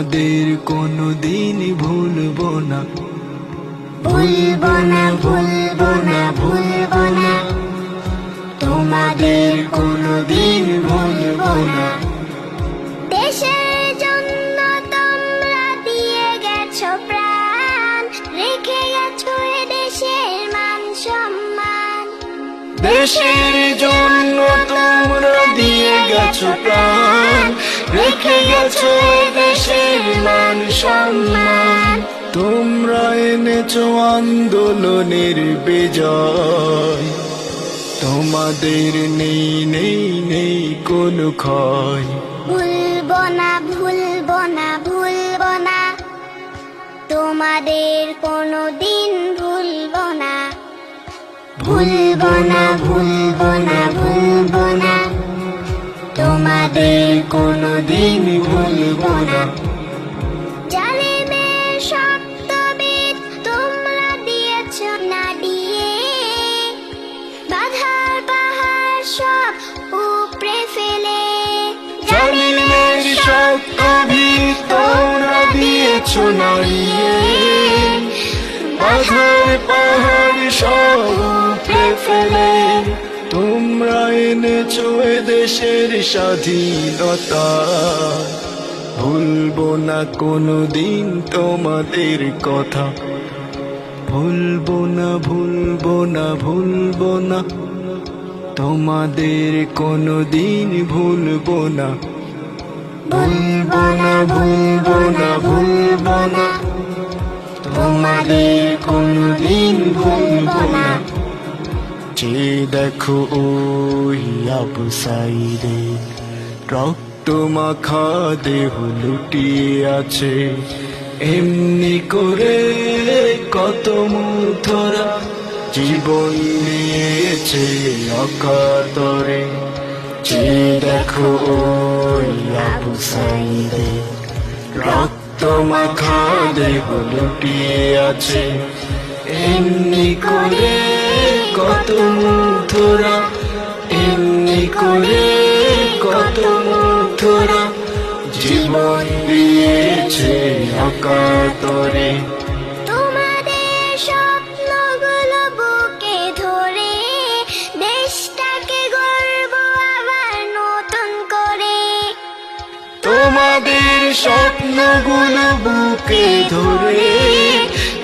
তোমাদের কোনো দিন ভুলবো না ভুলবো না ভুলবো না ভুলবো না তোমাদের কোনো দিন ভুলবো না দেশের জন্য তোমরা দিয়ে গেছো প্রাণ। রেখে গেছো দেশের মান সম্মান। তোমরা এনেছো আন্দোলনের বিজয়। তোমাদের নেই নেই নেই কোনো ক্ষয়। ভুলবো না ভুলবো না ভুলবো না। তোমাদের কোনো দিন ভুলবো না ভুলবো না ভুলবো না। তোমাদের কোনো দিন ভুলবো না। জালিমের শব্দবিদ তোমরা দিয়েছ না দিয়ে বাধার পাহাড় সব উপড়ে ফেলে। জালিমের কবি তোমরা দিয়েছ নাড়িয়ে। বাধার পাহাড় সব উপড়ে ফেলে। তোমরা এনেছো দেশের স্বাধীনতা। ভুলবো না কোনো দিন তোমাদের কথা। ভুলবো না ভুলবো না ভুলবো না। তোমাদের কোনো দিন ভুলবো না। ভুলবো না ভুলবো না ভুলবো না। তোমাদের কোনো দিন ভুলবো না। যে দেখো ওই আবু সাইরে রক্ত মাখা দেহ লুটিয়ে আছে। এমনি করে কত মুথরা জীবন নিয়েছে অকাতরে। যে দেখো ওই আবু সাইরে রক্ত মাখা দেহ লুটিয়ে আছে। এমনি করে কত মুথরা এমনি করে কত মুথরা জীবন দিয়েছে অকাতরে তোমাদের স্বপ্নগুলো বুকে ধরে দেশটাকে গর্ব আবার নতুন করে। তোমাদের স্বপ্নগুলো বুকে ধরে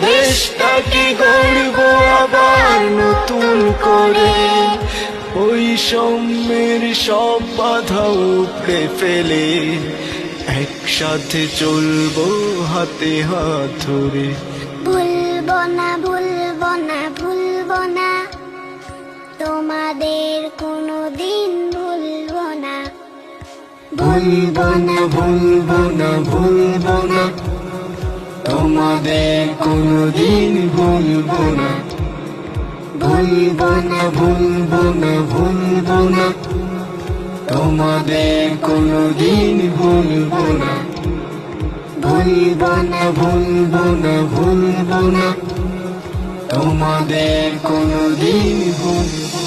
দেশটাকে গর্ব আবার নতুন করে। ওই সম্যের সব বাধা উপড়ে ফেলে, একসাথে চলবো হাতে হাত ধরে। ভুলবো না ভুলবো না ভুলবো না। তোমাদের ভুলবো না ভুলবো না ভুলবো তোমাদের কোনো দিন ভুলবো না ভুলবো না ভুলবো না ভুলবো তোমাদের কোনো দিন ভুলবো না ভুলবো না ভুলবো না ভুলবো তোমাদের কোনো দিন ভুলবো